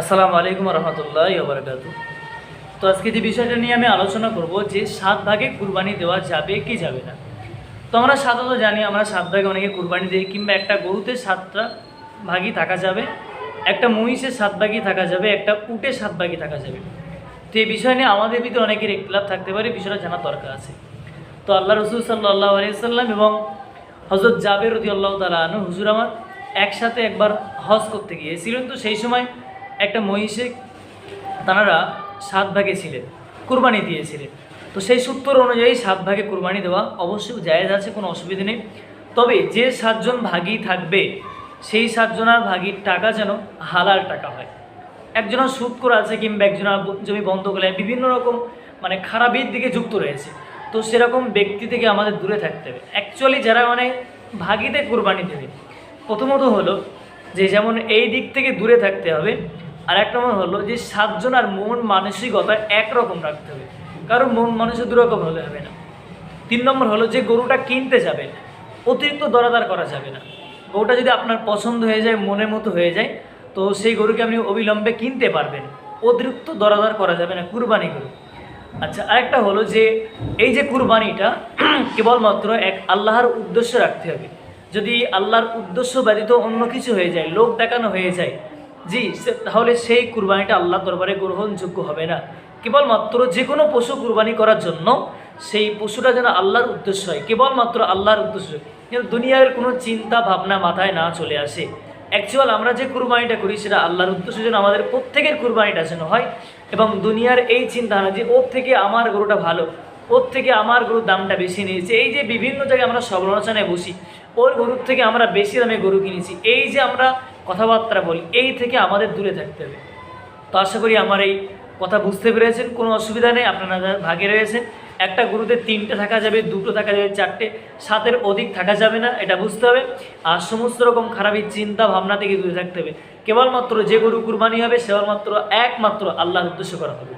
আসসালামু আলাইকুম রহমতুল্লাহ বারকাত তো আজকে যে বিষয়টা নিয়ে আমি আলোচনা করব যে সাত ভাগে কুরবানি দেওয়া যাবে কি যাবে না। তো আমরা সাধারণত জানি আমরা সাত ভাগে অনেকে কুরবানি দিই, কিংবা একটা গরুতে সাতটা ভাগই থাকা যাবে, একটা মহিষের সাত ভাগই থাকা যাবে, একটা উটে সাত ভাগই থাকা যাবে। তো এই বিষয় নিয়ে আমাদের ভিতরে অনেকের একলাভ থাকতে পারে, বিষয়টা জানা দরকার আছে। তো আল্লাহ রসুল সাল্লাহ আলিয়াল্লাম এবং হজরত জাবের রদি আল্লাহ তালা আনু হুজুর আমার একসাথে একবার হজ করতে গিয়েছিলেন। তো সেই সময় একটা মহিষে তাঁরা সাত ভাগে ছিলেন, কুরবানি দিয়েছিলেন। তো সেই সূত্র অনুযায়ী সাত ভাগে কুরবানি দেওয়া অবশ্যই জায়েজ আছে, কোনো অসুবিধা নেই। তবে যে সাতজন ভাগী থাকবে, সেই সাতজনার ভাগীর টাকা যেন হালাল টাকা হয়। একজনের সুদ করে আছে কিংবা একজনের জমি বন্ধ করে বিভিন্ন রকম মানে খারাপের দিকে যুক্ত রয়েছে। তো সেরকম ব্যক্তি থেকে আমাদের দূরে থাকতে হবে। অ্যাকচুয়ালি যারা মানে ভাগিতে কুরবানি দেবে, প্রথমত হলো যে যেমন এই দিক থেকে দূরে থাকতে হবে আর এক নম্বর হলো যে সাতজন আর মন মানসিকতা একরকম রাখতে হবে। কারণ মন মানুষের দুরকম হলে হবে না। তিন নম্বর হলো যে গরুটা কিনতে যাবে অতিরিক্ত দরাদার করা যাবে না। গরুটা যদি আপনার পছন্দ হয়ে যায়, মনের মতো হয়ে যায়, তো সেই গরুকে আপনি অবিলম্বে কিনতে পারবেন। অতিরিক্ত দরাদার করা যাবে না, কুরবানি গরু। আচ্ছা আরেকটা হলো যে এই যে কুরবানিটা, কেবলমাত্র এক আল্লাহর উদ্দেশ্য রাখতে হবে। যদি আল্লাহর উদ্দেশ্য ব্যতীত অন্য কিছু হয়ে যায় লোক দেখানো হয়ে যায় জি তাহলে সেই কুরবানিটা আল্লাহ দরবারে গ্রহণযোগ্য হবে না। কেবলমাত্র যে কোনো পশু কুরবানি করার জন্য সেই পশুটা যেন আল্লাহর উদ্দেশ্য হয়। কেবলমাত্র আল্লাহর উদ্দেশ্য যেন দুনিয়ার কোনো চিন্তা, ভাবনা মাথায় না চলে আসে। অ্যাকচুয়াল আমরা যে কুরবানিটা করি, সেটা আল্লাহর উদ্দেশ্য যেন আমাদের প্রত্যেকের কুরবানিটা যেন হয় এবং দুনিয়ার এই চিন্তা না যে, ওর থেকে আমার গরুটা ভালো, ওর থেকে আমার গরুর দামটা বেশি নিয়েছে। এই যে বিভিন্ন জায়গায় আমরা সমালোচনায় বসি, ওর গরুর থেকে আমরা বেশি দামে গরু কিনেছি। এই যে আমরা কথাবার্তা বলি, এই থেকে আমাদের দূরে থাকতে হবে। তো আশা করি আমার এই কথা বুঝতে পেরেছেন, কোনো অসুবিধা নেই, আপনারা ভাগে রয়েছেন। একটা গুরুতে তিনটে থাকা যাবে, দুটো থাকা যাবে, চারটে, সাতের অধিক থাকা যাবে না, এটা বুঝতে হবে। আর সমস্ত রকম খারাপই চিন্তা ভাবনা থেকে দূরে থাকতে হবে। কেবলমাত্র যে গরু কুরবানি হবে, সেবলমাত্র একমাত্র আল্লাহর উদ্দেশ্য করা হবে।